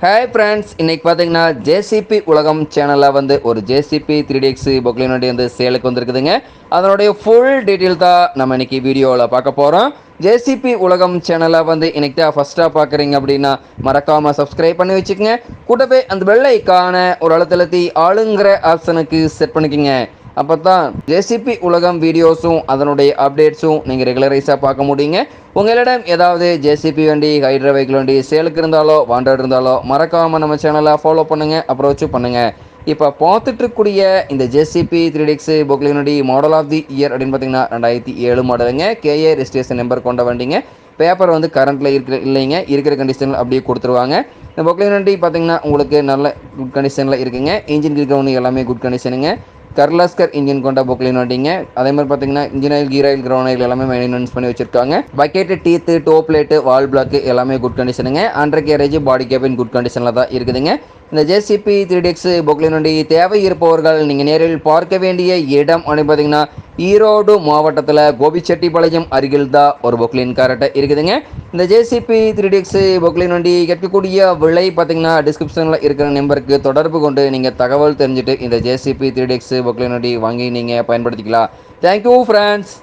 Hi friends இன்றைக்கி பார்த்தீங்கன்னா JCB உலகம் சேனலில் வந்து ஒரு ஜேசிபி த்ரீ டிஎக்ஸ் பொக்லின் வந்து சேலுக்கு வந்திருக்குதுங்க. அதனுடைய ஃபுல் டீட்டெயில் தான் நம்ம இன்றைக்கி வீடியோவில் பார்க்க போகிறோம் ஜேசிபி உலகம் சேனலை வந்து இன்றைக்கி தான் ஃபஸ்ட்டாக பார்க்குறீங்க அப்படின்னா மறக்காமல் சப்ஸ்கிரைப் பண்ணி வச்சுக்கோங்க. கூடவே அந்த வெள்ளை ஒரு ஒரு அழுத்தழுத்தி ஆளுங்கிற ஆப்ஷனுக்கு செட் பண்ணிக்கோங்க. அப்போ தான் ஜேசிபி உலகம் வீடியோஸும் அதனுடைய அப்டேட்ஸும் நீங்கள் ரெகுலரைஸாக பார்க்க முடியுங்க. உங்களிடம் ஏதாவது ஜேசிபி வண்டி ஹைட்ரா வெஹிக்கிள் வண்டி சேலுக்கு இருந்தாலோ வாண்டட் இருந்தாலோ மறக்காமல் நம்ம சேனலை ஃபாலோ பண்ணுங்கள் அப்ரோச்சும் பண்ணுங்கள் இப்போ பார்த்துட்ருக்கூடிய இந்த JCB three DX Poclain model of the year அப்படின்னு பார்த்தீங்கன்னா ரெண்டாயிரத்தி ஏழு மாடலுங்க. கேஏ ரெஜிஸ்ட்ரேஷன் நம்பர் கொண்ட வண்டிங்க. பேப்பர் வந்து கரண்ட்டில் இருக்கிற இல்லைங்க. இருக்கிற கண்டிஷனில் அப்படியே கொடுத்துருவாங்க. இந்த பொக்லின் வண்டி பார்த்தீங்கன்னா உங்களுக்கு நல்ல குட் கண்டிஷனில் இருக்குங்க. இன்ஜின் கிரவுண்ட் எல்லாமே குட் கண்டிஷனுங்க கர்லாஸ்கர் இன்ஜின் கொண்ட பொக்லின் வண்டிங்க அதே மாதிரி பார்த்தீங்கன்னா engine oil gear oil oil எல்லாமே மெயின்டெனன்ஸ் பண்ணி வச்சிருக்காங்க. Bucket teeth toe plate valve block எல்லாமே குட் கண்டிஷனுங்க undercarriage body cabin good கண்டிஷனில் தான் இருக்குதுங்க. இந்த ஜேசிபி த்ரீ டெக்ஸ் பொக்லின் தேவை இருப்பவர்கள் நீங்கள் நேரில் பார்க்க வேண்டிய இடம் அப்படின்னு பார்த்தீங்கன்னா ஈரோடு மாவட்டத்தில் கோபிச்செட்டிப்பாளையம் அருகில் தான் ஒரு பொக்லின் கார்ட்டை இருக்குதுங்க. இந்த ஜேசிபி த்ரீ டெக்ஸ் பொக்லின் வண்டி கேட்கக்கூடிய விலை பார்த்தீங்கன்னா டிஸ்கிரிப்ஷனில் இருக்கிற நம்பருக்கு தொடர்பு கொண்டு நீங்கள் தகவல் தெரிஞ்சுட்டு இந்த ஜேசிபி த்ரீ டெக்ஸ் பொக்லின் வண்டி வாங்கி நீங்கள் பயன்படுத்திக்கலாம். Thank you friends